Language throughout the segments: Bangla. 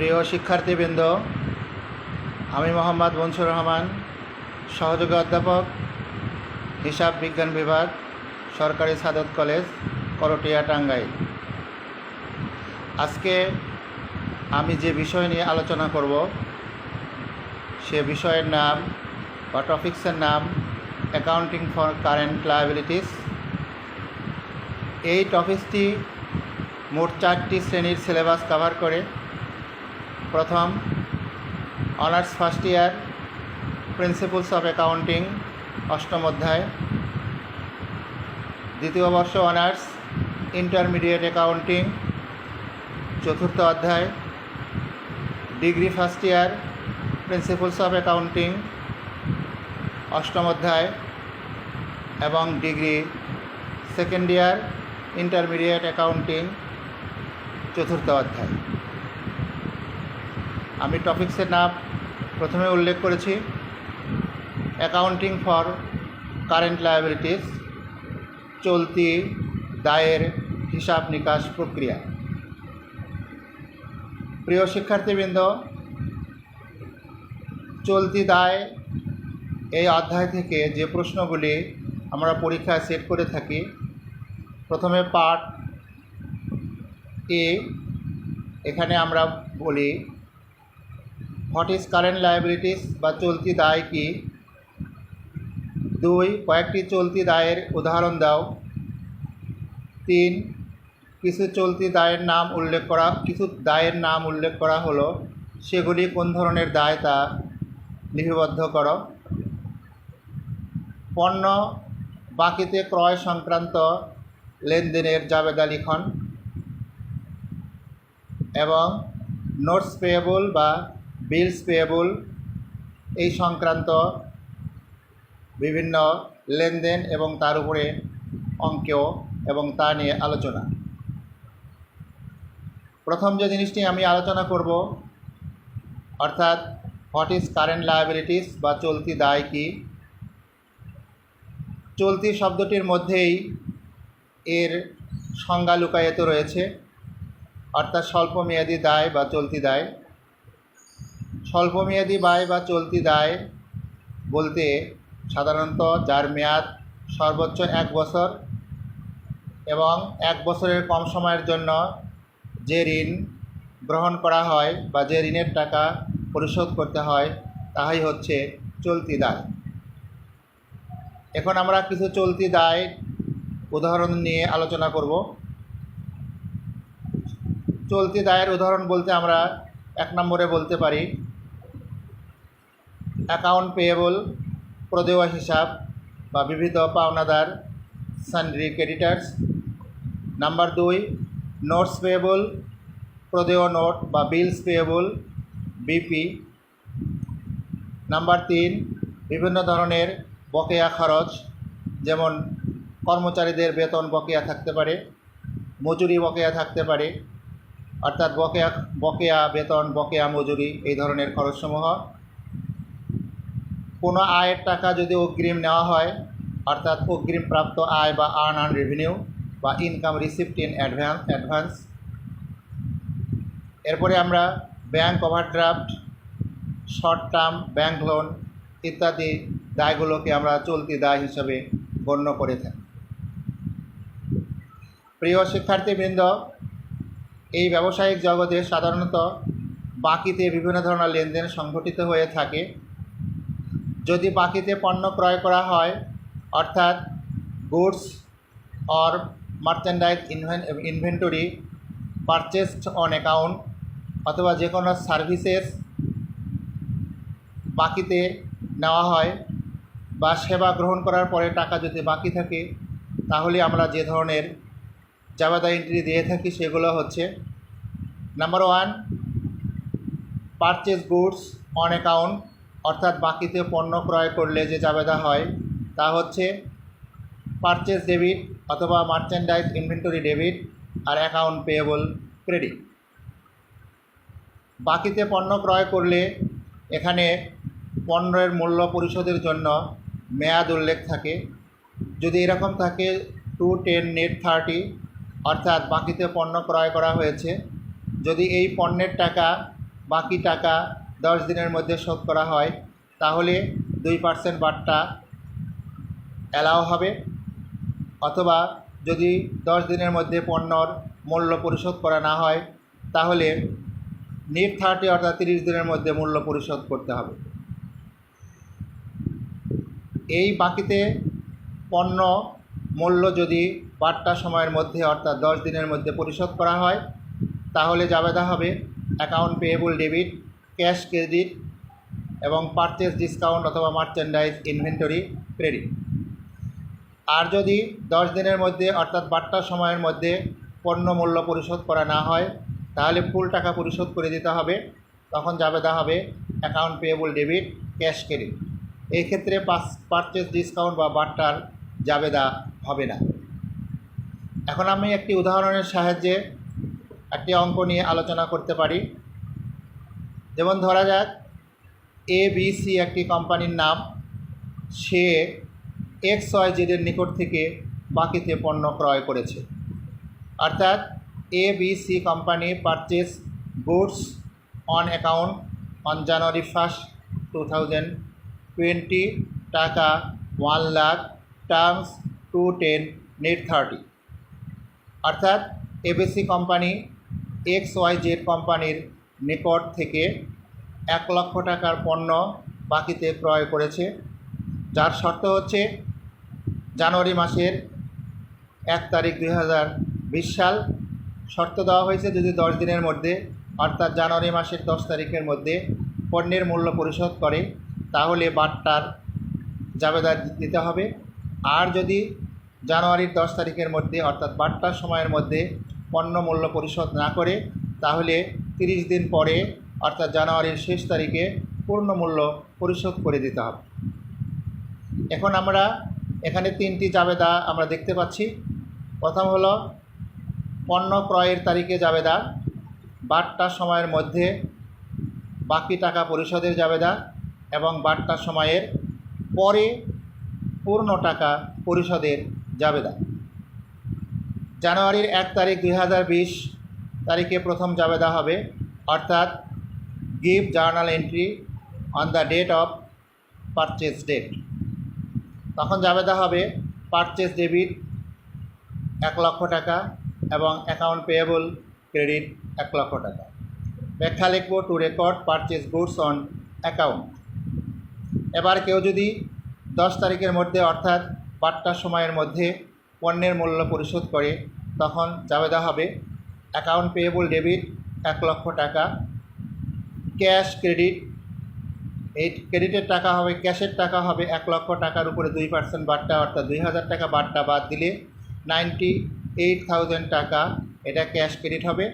প্রিয় শিক্ষার্থীবৃন্দ, আমি মোহাম্মদ মনসুর রহমান, সহযোগী অধ্যাপক, হিসাব বিজ্ঞান বিভাগ, সরকারি সাদত কলেজ, করটিয়া, টাঙ্গাইল। আজকে আমি যে বিষয় নিয়ে আলোচনা করব, সে বিষয়ের নাম বা টপিক্সের নাম অ্যাকাউন্টিং ফর কারেন্ট লায়াবিলিটিস। এই টপিক্সটি মোট চারটি শ্রেণির সিলেবাস কভার করে প্রথম honours first year principles of accounting, অষ্টম অধ্যায়। দ্বিতীয় বর্ষ অনার্স, ইন্টারমিডিয়েট অ্যাকাউন্টিং, চতুর্থ অধ্যায়। Degree first year, principles of accounting, অষ্টম অধ্যায়। এবং degree second year, intermediate accounting, চতুর্থ অধ্যায়। আমি টপিক্সের নাম প্রথমে উল্লেখ করেছি। অ্যাকাউন্টিং ফর কারেন্ট লায়াবিলিটিস চলতি দায়ের হিসাব নিকাশ প্রক্রিয়া। প্রিয় শিক্ষার্থীবৃন্দ, চলতি দায় এই অধ্যায় থেকে যে প্রশ্নগুলি আমরা পরীক্ষায় সেট করে থাকি, প্রথমে পার্ট এ এখানে আমরা বলি হোয়াট ইজ কারেন্ট লায়াবিলিটিস বা চলতি দায় কি? দুই, কয়েকটি চলতি দায়ের উদাহরণ দাও। তিন, কিছু চলতি দায়ের নাম উল্লেখ করা, কিছু দায়ের নাম উল্লেখ করা হলো, সেগুলি কোন ধরনের দায় তা লিপিবদ্ধ করো। পণ্য বাকিতে ক্রয় সংক্রান্ত লেনদেনের জাবেদা লিখন। এবং নোটস পেয়েবল বা বিলস পেয়েবল এই সংক্রান্ত বিভিন্ন লেনদেন এবং তার উপরে অঙ্কেও এবং তা নিয়ে আলোচনা। প্রথম যে জিনিসটি আমি আলোচনা করব, অর্থাৎ হোয়াট ইজ কারেন্ট লায়াবিলিটিস বা চলতি দায় কি? চলতি শব্দটির মধ্যেই এর সংজ্ঞা লুকায়িত রয়েছে, অর্থাৎ স্বল্পমেয়াদী দায় বা চলতি দায়। স্বল্পমেয়াদী ব্যয় বা চলতি দায় বলতে সাধারণত যার মেয়াদ সর্বোচ্চ এক বছর এবং এক বছরের কম সময়ের জন্য যে ঋণ গ্রহণ করা হয় বা যে ঋণের টাকা পরিশোধ করতে হয়, তাহাই হচ্ছে চলতি দায়। এখন আমরা কিছু চলতি দায় উদাহরণ নিয়ে আলোচনা করব। চলতি দায়ের উদাহরণ বলতে আমরা এক নম্বরে বলতে পারি অ্যাকাউন্ট পেয়েবল প্রদেয় হিসাব বা বিবিধ পাওনাদার সানড্রি ক্রেডিটার্স নাম্বার দুই নোটস পেয়েবল প্রদেয় নোট বা বিলস পেয়েবল বিপি নাম্বার তিন, বিভিন্ন ধরনের বকেয়া খরচ, যেমন কর্মচারীদের বেতন বকেয়া থাকতে পারে, মজুরি বকেয়া থাকতে পারে, অর্থাৎ বকেয়া বকেয়া বেতন, বকেয়া মজুরি এই ধরনের খরচসমূহ। কোনো আয়ের টাকা যদি অগ্রিম নেওয়া হয়, অর্থাৎ অগ্রিম প্রাপ্ত আয় বা আর্ন আন রেভিনিউ বা income receipt in advance advance এরপরে আমরা bank overdraft short term bank loan ইত্যাদি দায়গুলোকে আমরা চলতি দায় হিসাবে গণ্য করে থাকি। প্রিয় শিক্ষার্থীবৃন্দ, এই ব্যবসায়িক জগতে সাধারণত বাকিতে বিভিন্ন ধরনের লেনদেন সংঘটিত হয়ে থাকে। যদি বাকিতে পণ্য ক্রয় করা হয়, অর্থাৎ goods, or merchandise inventory, purchased on account, অথবা যে কোনো সার্ভিসেস বাকিতে নেওয়া হয় বা সেবা গ্রহণ করার পরে টাকা যদি বাকি থাকে, তাহলে আমরা যে ধরনের জাবেদা এন্ট্রি দিয়ে থাকি সেগুলো হচ্ছে number one purchase goods on account অর্থাৎ বাকিতে পণ্য ক্রয় করলে যে জাবেদা হয়, তা হচ্ছে পারচেস ডেবিট অথবা মার্চেন্ডাইজ ইনভেন্টরি ডেবিট আর অ্যাকাউন্ট পেয়েবল ক্রেডিট বাকিতে পণ্য ক্রয় করলে এখানে পণ্যের মূল্য পরিশোধের জন্য মেয়াদ উল্লেখ থাকে। যদি এরকম থাকে টু টেন নেট থার্টি অর্থাৎ বাকিতে পণ্য ক্রয় করা হয়েছে, যদি এই পণ্যের টাকা বাকি টাকা দশ দিনের মধ্যে শোধ করা হয়, তাহলে দুই পার্সেন্ট বাট্টা অ্যালাও হবে। অথবা যদি দশ দিনের মধ্যে পণ্যর মূল্য পরিশোধ করা না হয়, তাহলে নেট থার্টি অর্থাৎ তিরিশ দিনের মধ্যে মূল্য পরিশোধ করতে হবে। এই বাকিতে পণ্য মূল্য যদি বাট্টা সময়ের মধ্যে অর্থাৎ দশ দিনের মধ্যে পরিশোধ করা হয়, তাহলে জাবেদা হবে account payable debit cash credit এবং পারচেস ডিসকাউন্ট অথবা মার্চেন্ডাইজ ইনভেন্টরি ক্রেডিট। আর যদি দশ দিনের মধ্যে অর্থাৎ বাট্টা সময়ের মধ্যে পণ্য মূল্য পরিশোধ করা না হয়, তাহলে ফুল টাকা পরিশোধ করে দিতে হবে। তখন জাবেদা হবে account payable debit, cash credit. এই ক্ষেত্রে পাস, পারচেস ডিসকাউন্ট বা বাট্টার জাবেদা হবে না। এখন আমি একটি উদাহরণের সাহায্যে একটি অঙ্ক নিয়ে আলোচনা করতে পারি। যেমন ধরা যাক এ বি সি একটি কোম্পানির নাম, সে এক্স ওয়াই জেডের নিকট থেকে বাকিতে পণ্য ক্রয় করেছে। অর্থাৎ A B C company purchase goods on account on January first two thousand twenty টাকা one lakh terms two ten net thirty অর্থাৎ ABC company X Y Z কোম্পানির নিকট থেকে এক লক্ষ টাকার পণ্য বাকিতে ক্রয় করেছে, যার শর্ত হচ্ছে জানুয়ারি মাসের এক তারিখ দুই হাজার বিশ সাল। শর্ত দেওয়া হয়েছে যদি দশ দিনের মধ্যে, অর্থাৎ জানুয়ারি মাসের দশ তারিখের মধ্যে পণ্যের মূল্য পরিশোধ করে, তাহলে বাট্টার জাবেদা দিতে হবে। আর যদি জানুয়ারির দশ তারিখের মধ্যে, অর্থাৎ বাট্টার সময়ের মধ্যে পণ্য মূল্য পরিশোধ না করে, তাহলে তিরিশ দিন পরে, অর্থাৎ জানুয়ারির শেষ তারিখে পূর্ণ মূল্য পরিশোধ করে দিতে হবে। এখন আমরা এখানে তিনটি জাবেদা আমরা দেখতে পাচ্ছি। প্রথম হলো, পণ্য ক্রয়ের তারিখে জাবেদা বাট্টার সময়ের মধ্যে বাকি টাকা পরিশোধের জাবেদা এবং বাট্টার সময়ের পরে পূর্ণ টাকা পরিশোধের জাবেদা। জানুয়ারির এক তারিখ দুই হাজার বিশ তারিখে প্রথম জাবেদা হবে। অর্থাৎ give journal entry on the date of purchase date. তখন জাবেদা হবে পারচেস ডেবিট এক লক্ষ টাকা এবং অ্যাকাউন্ট পেয়েবল ক্রেডিট এক লক্ষ টাকা। ব্যাখ্যা লিখব to record purchase goods on account. এবার কেউ যদি দশ তারিখের মধ্যে অর্থাৎ বারটার সময়ের মধ্যে পণ্যের মূল্য পরিশোধ করে, তখন জাবেদা হবে অ্যাকাউন্ট পেয়েবল ডেবিট এক লক্ষ টাকা, ক্যাশ ক্রেডিট, এই ক্রেডিটের টাকা হবে, ক্যাশের টাকা হবে এক লক্ষ টাকার উপরে দুই পার্সেন্ট বাট্টা অর্থাৎ দুই হাজার টাকা বাট্টা বাদ দিলে নাইনটি এইট থাউজেন্ড টাকা এটা ক্যাশ ক্রেডিট হবে।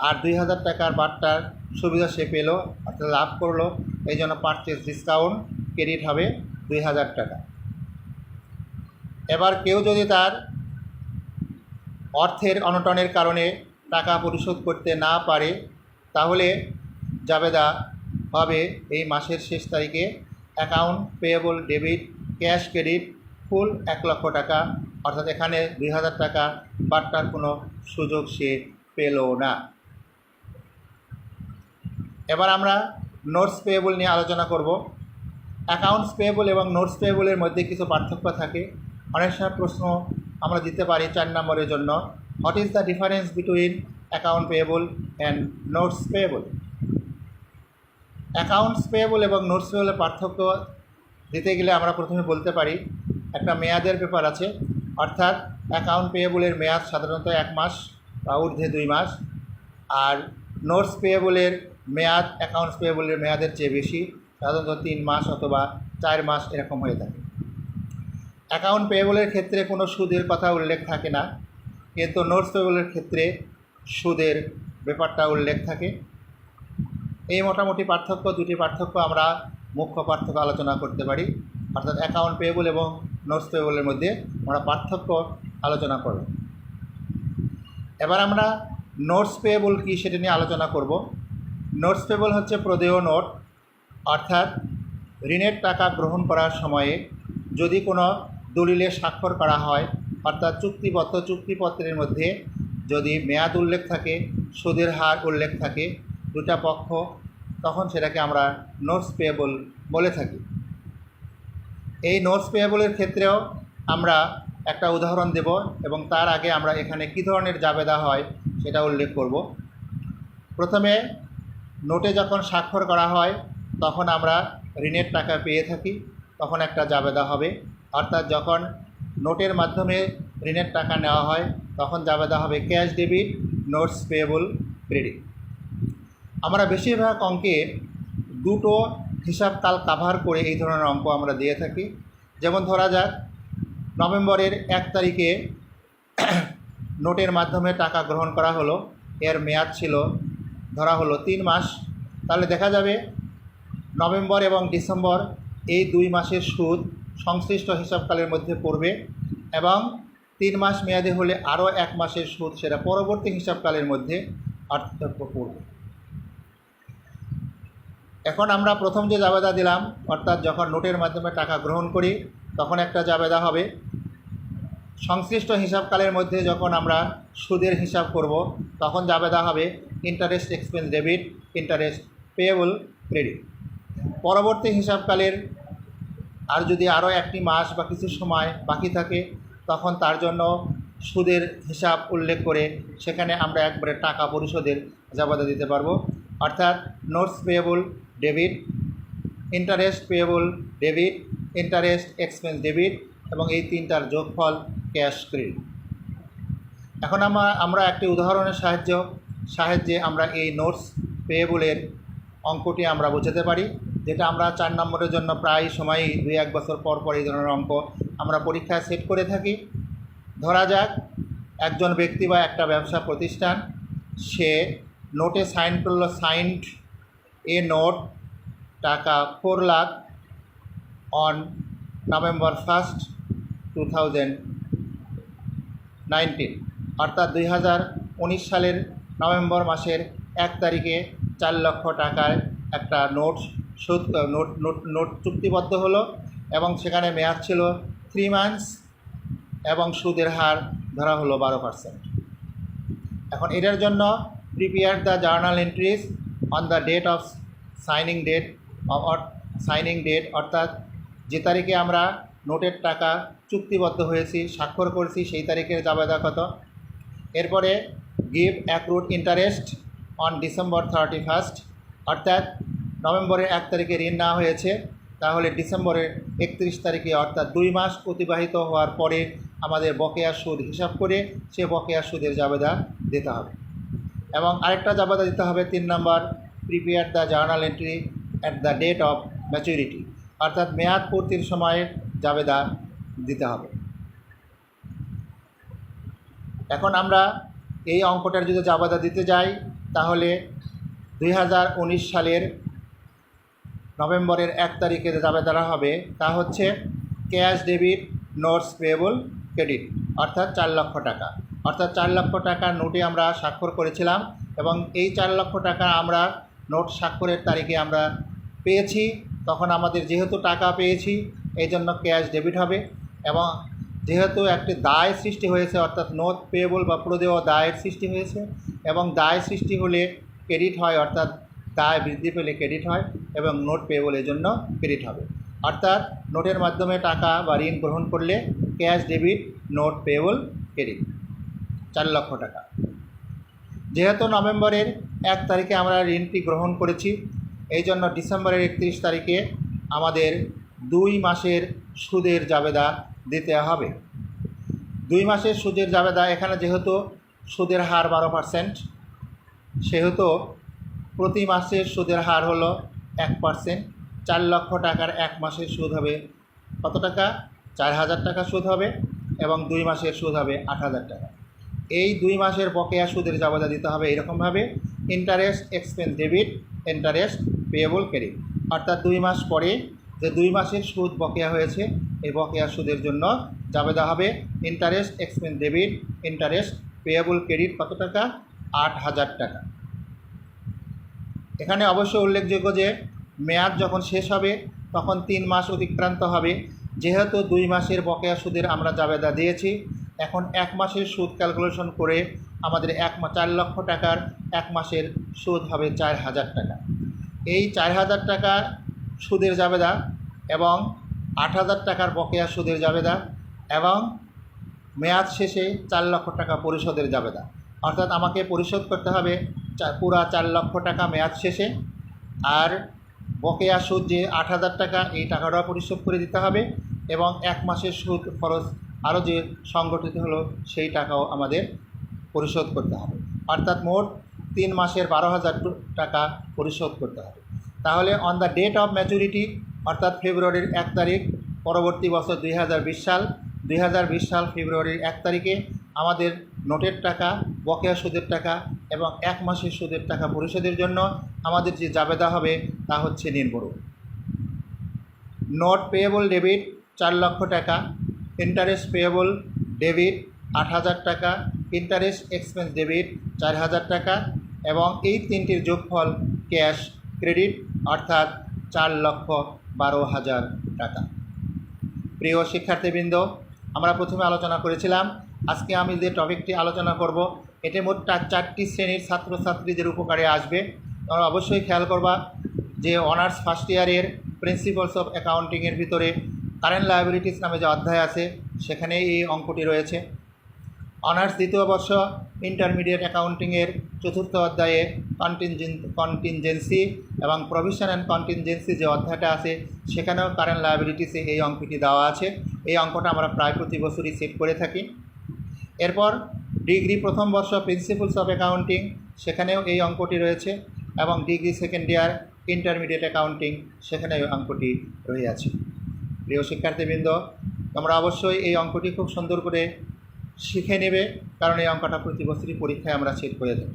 আর দুই হাজার টাকার বাট্টার সুবিধা সে পেল, অর্থাৎ লাভ করল, এই জন্য পারচেস ডিসকাউন্ট ক্রেডিট হবে দুই হাজার টাকা। এবার কেউ যদি তার অর্থের অনটনের কারণে টাকা পরিশোধ করতে না পারে, তাহলে জাবেদা হবে এই মাসের শেষ তারিখে account payable debit, cash credit, full এক লক্ষ টাকা, অর্থাৎ এখানে দুই হাজার টাকা বাট্টার কোনো সুযোগ সে পেল না। এবার আমরা নোটস পেয়েবল নিয়ে আলোচনা করব। অ্যাকাউন্টস পেয়েবল এবং নোটস পেয়েবলের মধ্যে কিছু পার্থক্য থাকে। অনেক সময় প্রশ্ন আমরা দিতে পারি চার নম্বরের জন্য। What is the difference between account payable and notes payable accounts payable এবং নোটস পেয়েবলের পার্থক্য দিতে গেলে আমরা প্রথমে বলতে পারি, একটা মেয়াদের ব্যাপার আছে। অর্থাৎ অ্যাকাউন্ট পেয়েবলের মেয়াদ সাধারণত এক মাস বা ঊর্ধ্বে দুই মাস। আর নোটস পেয়েবলের মেয়াদ অ্যাকাউন্টস পেয়েবলের মেয়াদের চেয়ে বেশি, সাধারণত তিন মাস অথবা চার মাস এরকম হয়ে থাকে। অ্যাকাউন্ট পেয়েবলের ক্ষেত্রে কোনো সুদের কথা উল্লেখ থাকে না। কিন্তু নোটস পেয়েবলের ক্ষেত্রে সুদের ব্যাপারটা উল্লেখ থাকে। এই মোটামুটি পার্থক্য, দুটি পার্থক্য আমরা মুখ্য পার্থক্য আলোচনা করতে পারি। অর্থাৎ অ্যাকাউন্ট পেয়েবল এবং নোটস পেয়েবলের মধ্যে আমরা পার্থক্য আলোচনা করব। এবার আমরা নোটস পেয়েবল কী সেটা নিয়ে আলোচনা করব। নোটস পেয়েবল হচ্ছে প্রদেয় নোট, অর্থাৎ ঋণের টাকা গ্রহণ করার সময়ে যদি কোনো দলিলে স্বাক্ষর করা হয় অর্থাৎ চুক্তিবদ্ধ চুক্তিপত্রের মধ্যে যদি মেয়াদ উল্লেখ থাকে, সুদের হার উল্লেখ থাকে দুটা পক্ষ, তখন সেটাকে আমরা নোটস পেয়েবল বলে থাকি। এই নোটস পেয়েবলের ক্ষেত্রেও আমরা একটা উদাহরণ দেব এবং তার আগে আমরা এখানে কী ধরনের জাবেদা হয় সেটা উল্লেখ করব। প্রথমে নোটে যখন স্বাক্ষর করা হয়, তখন আমরা ঋণের টাকা পেয়ে থাকি, তখন একটা জাবেদা হবে। অর্থাৎ যখন নোটের মাধ্যমে ঋণের টাকা নেওয়া হয়, তখন জাবেদা হবে cash, debit, notes, payable, credit. আমরা বেশিরভাগ অঙ্কে দুটো হিসাবকাল কাভার করে এই ধরনের অঙ্ক আমরা দিয়ে থাকি। যেমন ধরা যাক, নভেম্বরের এক তারিখে নোটের মাধ্যমে টাকা গ্রহণ করা হলো, এর মেয়াদ ছিল, ধরা হলো তিন মাস। তাহলে দেখা যাবে, নভেম্বর এবং ডিসেম্বর এই দুই মাসের সুদ সংশ্লিষ্ট হিসাবকালের মধ্যে পড়বে এবং তিন মাস মেয়াদে হলে আরও এক মাসের সুদ সেটা পরবর্তী হিসাবকালের মধ্যে পার্থক্য পড়বে। এখন আমরা প্রথম যে জাবেদা দিলাম, অর্থাৎ যখন নোটের মাধ্যমে টাকা গ্রহণ করি, তখন একটা জাবেদা হবে। সংশ্লিষ্ট হিসাবকালের মধ্যে যখন আমরা সুদের হিসাব করব, তখন জাবেদা হবে interest expense debit interest payable credit পরবর্তী হিসাবকালের আর যদি আরও একটি মাস বা কিছু সময় বাকি থাকে, তখন তার জন্য সুদের হিসাব উল্লেখ করে সেখানে আমরা একবারে টাকা পরিশোধের জাবাদা দিতে পারব। অর্থাৎ notes payable debit, interest payable debit, interest expense debit এবং এই তিনটার যোগফল ক্যাশ ক্রেডিট। এখন আমরা আমরা একটি উদাহরণের সাহায্য, সাহায্যে আমরা এই নোটস পেয়েবলের অঙ্কটি আমরা বোঝাতে পারি। যেটা আমরা চার নম্বরের জন্য প্রায় সময়ই দুই এক বছর পর পর এই ধরনের অঙ্ক আমরা পরীক্ষায় সেট করে থাকি। ধরা যাক, একজন ব্যক্তি বা একটা ব্যবসা প্রতিষ্ঠান, সে নোটে সাইন করল সাইন্ড এ নোট টাকা four lakh on November first two nineteen অর্থাৎ দুই হাজার উনিশ সালের নভেম্বর মাসের এক তারিখে চার লক্ষ টাকার একটা নোট সুদ নোট নোট নোট চুক্তিবদ্ধ হলো এবং সেখানে মেয়াদ ছিল থ্রি মান্থস এবং সুদের হার ধরা হলো বারো পার্সেন্ট এখন এটার জন্য prepare the journal entries on the date of signing date signing date অর্থাৎ যে তারিখে আমরা নোটের টাকা চুক্তিবদ্ধ হয়েছি, স্বাক্ষর করেছি, সেই তারিখের জাবেদা কত? এরপরে give accrued interest on December thirty first অর্থাৎ নভেম্বরের এক তারিখে ঋণ নেওয়া হয়েছে। তাহলে ডিসেম্বরের একত্রিশ তারিখে, অর্থাৎ দুই মাস অতিবাহিত হওয়ার পরে আমাদের বকেয়া সুদ হিসাব করে সে বকেয়া সুদের জাবেদা দিতে হবে। এবং আরেকটা জাবেদা দিতে হবে তিন নম্বর prepare the journal entry at the date of maturity অর্থাৎ মেয়াদ পূর্তির সময়ে জাবেদা দিতে হবে। এখন আমরা এই অঙ্কটার যদি জাবেদা দিতে যাই, তাহলে দুই হাজার উনিশ সালের নভেম্বরের এক তারিখে জাবেদারা হবে, তা হচ্ছে cash debit, notes payable, credit, অর্থাৎ চার লক্ষ টাকা। অর্থাৎ চার লক্ষ টাকার নোটে আমরা স্বাক্ষর করেছিলাম এবং এই চার লক্ষ টাকা আমরা নোট স্বাক্ষরের তারিখে আমরা পেয়েছি। তখন আমাদের যেহেতু টাকা পেয়েছি এই জন্য ক্যাশ ডেবিট হবে এবং যেহেতু একটি দায় সৃষ্টি হয়েছে, অর্থাৎ নোট পেয়েবল বা প্রদেয় দায়ের সৃষ্টি হয়েছে এবং দায় সৃষ্টি হলে ক্রেডিট হয়, অর্থাৎ দায় বৃদ্ধি পেলে ক্রেডিট হয় এবং নোট পেয়েবল জন্য ক্রেডিট হবে। অর্থাৎ নোটের মাধ্যমে টাকা বা ঋণ গ্রহণ করলে cash debit note payable credit চার লক্ষ টাকা। যেহেতু নভেম্বরের এক তারিখে আমরা ঋণটি গ্রহণ করেছি, এই জন্য ডিসেম্বরের একত্রিশ তারিখে আমাদের দুই মাসের সুদের জাবেদা দিতে হবে। দুই মাসের সুদের জাবেদা, এখানে যেহেতু সুদের হার বারো পার্সেন্ট সেহেতু প্রতি মাসের সুদের হার হলো এক পার্সেন্ট। চার লক্ষ টাকার এক মাসের সুদ হবে কত টাকা? চার হাজার টাকা সুদ হবে এবং দুই মাসের সুদ হবে আট হাজার টাকা। এই দুই মাসের বকেয়া সুদের জাবেদা দিতে হবে এরকমভাবে interest expense debit interest payable credit অর্থাৎ দুই মাস পরে যে দুই মাসের সুদ বকেয়া হয়েছে, এই বকেয়া সুদের জন্য জাবেদা হবে interest expense debit interest payable credit কত টাকা? আট হাজার টাকা। এখানে অবশ্য উল্লেখযোগ্য যে মেয়াদ যখন শেষ হবে, তখন তিন মাস অতিক্রান্ত হবে। যেহেতু দুই মাসের বকেয়া সুদের আমরা জাবেদা দিয়েছি, এখন এক মাসের সুদ ক্যালকুলেশন করে আমাদের এক চার লক্ষ টাকার এক মাসের সুদ হবে চার হাজার টাকা। এই চার হাজার টাকা সুদের জাবেদা এবং আট হাজার টাকার বকেয়া সুদের জাবেদা এবং মেয়াদ শেষে চার লক্ষ টাকা পরিশোধের জাবেদা। অর্থাৎ আমাকে পরিশোধ করতে হবে পুরা চার লক্ষ টাকা মেয়াদ শেষে। আর বকেয়া সুদ যে আট হাজার টাকা, এই টাকাটাও পরিশোধ করে দিতে হবে এবং এক মাসের সুদ খরচ আরও যে সংগঠিত হলো, সেই টাকাও আমাদের পরিশোধ করতে হবে। অর্থাৎ মোট তিন মাসের বারো হাজার টাকা পরিশোধ করতে হবে। তাহলে on the date of maturity অর্থাৎ ফেব্রুয়ারির এক তারিখ, পরবর্তী বছর দুই হাজার বিশ সাল, দুই হাজার বিশ সাল ফেব্রুয়ারির এক তারিখে আমাদের নোটের টাকা, বকেয়া সুদের টাকা এবং এক মাসের সুদের টাকা পরিশোধের জন্য আমাদের যে জাবেদা হবে তা হচ্ছে নির্ভর নোট পেয়েবল ডেবিট চার লক্ষ টাকা, ইন্টারেস্ট পেয়েবল ডেবিট আট হাজার টাকা, ইন্টারেস্ট এক্সপেন্স ডেবিট চার হাজার টাকা এবং এই তিনটির যোগফল ক্যাশ ক্রেডিট অর্থাৎ চার লক্ষ বারো হাজার টাকা। প্রিয় শিক্ষার্থীবৃন্দ, আমরা প্রথমে আলোচনা করেছিলাম আজকে আমি যে টপিকটি আলোচনা করব, এটি মোট চারটি শ্রেণির ছাত্রছাত্রীদের উপকারে আসবে। তোমরা অবশ্যই খেয়াল করবা যে অনার্স ফার্স্ট ইয়ারের প্রিন্সিপালস অফ অ্যাকাউন্টিংয়ের ভিতরে কারেন্ট লায়াবিলিটিস নামে যে অধ্যায় আছে, সেখানে এই অঙ্কটি রয়েছে। অনার্স দ্বিতীয় বর্ষ ইন্টারমিডিয়েট অ্যাকাউন্টিংয়ের চতুর্থ অধ্যায়ে কন্টিনজেন কন্টিনজেন্সি এবং প্রভিশন অ্যান্ড কন্টিনজেন্সি যে অধ্যায়টা আছে, সেখানেও কারেন্ট লায়াবিলিটিসে এই অঙ্কটি দেওয়া আছে। এই অঙ্কটা আমরা প্রায় প্রতি বছরই সেট করে থাকি। এরপর ডিগ্রি প্রথম বর্ষ প্রিন্সিপালস অফ অ্যাকাউন্টিং, সেখানেও এই অঙ্কটি রয়েছে, এবং degree second year intermediate accounting সেখানে এই অঙ্কটি রয়েছে প্রিয় শিক্ষার্থীবৃন্দ, তোমরা অবশ্যই এই অঙ্কটি খুব সুন্দর করে শিখে নেবে, কারণ এই অঙ্কটা প্রতি বছরই পরীক্ষায় আমরা সেট করে দেব।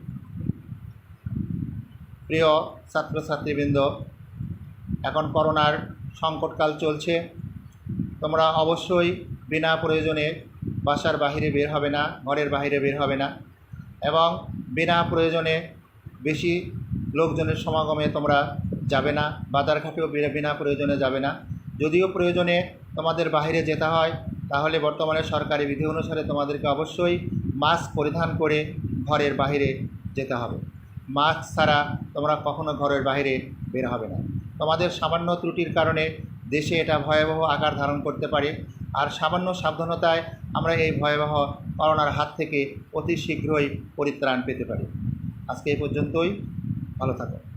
প্রিয় ছাত্রছাত্রীবৃন্দ, এখন করোনার সংকটকাল চলছে। তোমরা অবশ্যই বিনা প্রয়োজনে বাসার বাইরে বের হবে না, ঘরের বাইরে বের হবে না এবং বিনা প্রয়োজনে বেশি লোকজনের সমাগমে তোমরা যাবে না বাজারঘাটেও বিনা- বিনা প্রয়োজনে যাবে না। যদিও প্রয়োজনে তোমাদের বাইরে যেতে হয়, তাহলে বর্তমানে সরকারি বিধি অনুসারে তোমাদেরকে অবশ্যই মাস্ক পরিধান করে ঘরের বাইরে যেতে হবে। মাস্ক ছাড়া তোমরা কখনো ঘরের বাইরে বের হবে না। তোমাদের সামান্য ত্রুটির কারণে দেশে এটা ভয়াবহ আকার ধারণ করতে পারে। আর সামান্য সাবধানতায় আমরা এই ভয়াবহ করোনার হাত থেকে অতি শীঘ্রই পরিত্রাণ পেতে পারি। আজকে এই পর্যন্তই। ভালো থাকো